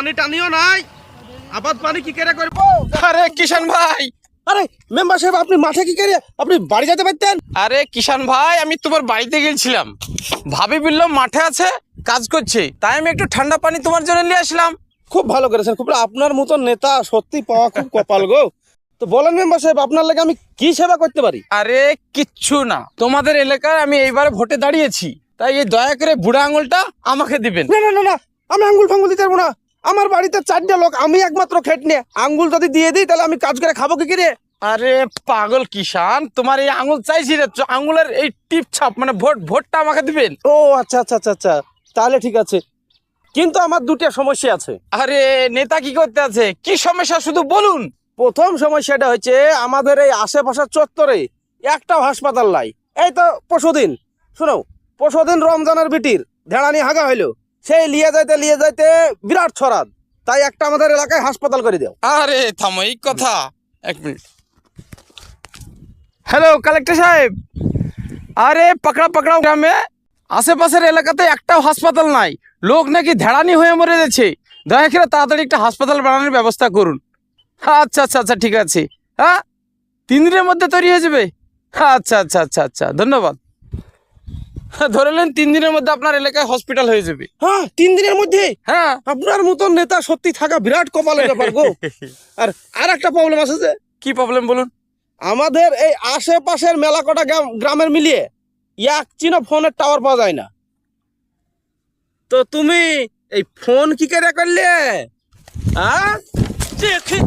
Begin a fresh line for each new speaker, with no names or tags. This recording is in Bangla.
পানি টানিও নাই। আপাত পানি কি করে করব?
আরে কিষান ভাই।
আরে মেম্বার সাহেব আপনি মাঠে কি করে আপনি বাড়ি যেতে পারতেন?
আরে কিষান ভাই আমি তোমার বাড়িতে গেছিলাম। ভাবি বলল মাঠে আছে কাজ করছে। তাই আমি একটু ঠান্ডা পানি তোমার জন্য নিয়ে আসলাম।
খুব ভালো করেছেন খুব আপনার মতো নেতা সত্যি পাওয়া খুব কপাল গো। তো বলেন মেম্বার সাহেব আপনার লাগে আমি কি সেবা করতে পারি?
আরে কিচ্ছু না। তোমাদের এলাকায় আমি এইবারে ভোটে দাঁড়িয়েছি। তাই এই দয়া করে বুড়া আঙুলটা আমাকে দিবেন।
না না না না আমি আঙ্গুল ফাঙ্গুল দিতে পারব না। আমার বাড়িতে চারটে লোক আমি একমাত্র খেট নিয়ে আঙ্গুল যদি দিয়ে দিই তাহলে আমি কাজ করে খাব কি করে?
আরে পাগল কিষান তোমার এই আঙুল চাইছি রে আঙুলের এই টিপ ছাপ মানে ভোট ভোটটা আমাকে দিবেন।
ও আচ্ছা আচ্ছা আচ্ছা আচ্ছা তাহলে ঠিক আছে। কিন্তু আমার দুটো সমস্যা আছে।
আরে নেতা কি করতে আছে? কি সমস্যা শুধু বলুন।
প্রথম সমস্যাটা হচ্ছে আমাদের এই আশেপাশের চত্বরে একটাও হাসপাতাল নাই। এই তো পরশুদিন। শোনো পরশুদিন রমজানের বিটির ধেড়ানি হাগা হইল। সেই লিয়ে যাইতে লিয়ে যাইতে বিরাট ছড়াদ তাই একটা আমাদের এলাকায় হাসপাতাল করে দেও।
আরে থামো এই কথা। এক মিনিট। হ্যালো কালেক্টর সাহেব। আরে পাকড়া পাকড়া গ্রামে আশেপাশের এলাকাতে একটাও হাসপাতাল নাই। লোক নাকি ধেড়ানি হয়ে মরে যাচ্ছে দয়া করে তাড়াতাড়ি একটা হাসপাতাল বানানোর ব্যবস্থা করুন। আচ্ছা আচ্ছা আচ্ছা ঠিক আছে। হ্যাঁ? তিন দিনের মধ্যে তৈরি হয়ে যাবে। আচ্ছা আচ্ছা আচ্ছা আচ্ছা ধন্যবাদ। ধরে নেন তিন দিনের মধ্যে আপনার এলাকায় হসপিটাল হয়ে যাবে।
হ্যাঁ তিন দিনের মধ্যে?
হ্যাঁ।
আপনার মতন নেতা সত্যি থাকা বিরাট কপালের ব্যাপার গো। আর আর একটা প্রবলেম আছে যে
কি প্রবলেম বলুন?
আমাদের এই আশেপাশের মেলা কটা গ্রাম- গ্রামের মিলিয়ে এক চিনো ফোনের টাওয়ার পাওয়া যায় না। তো তুমি এই ফোন কি করে করলে? হ্যাঁ দেখি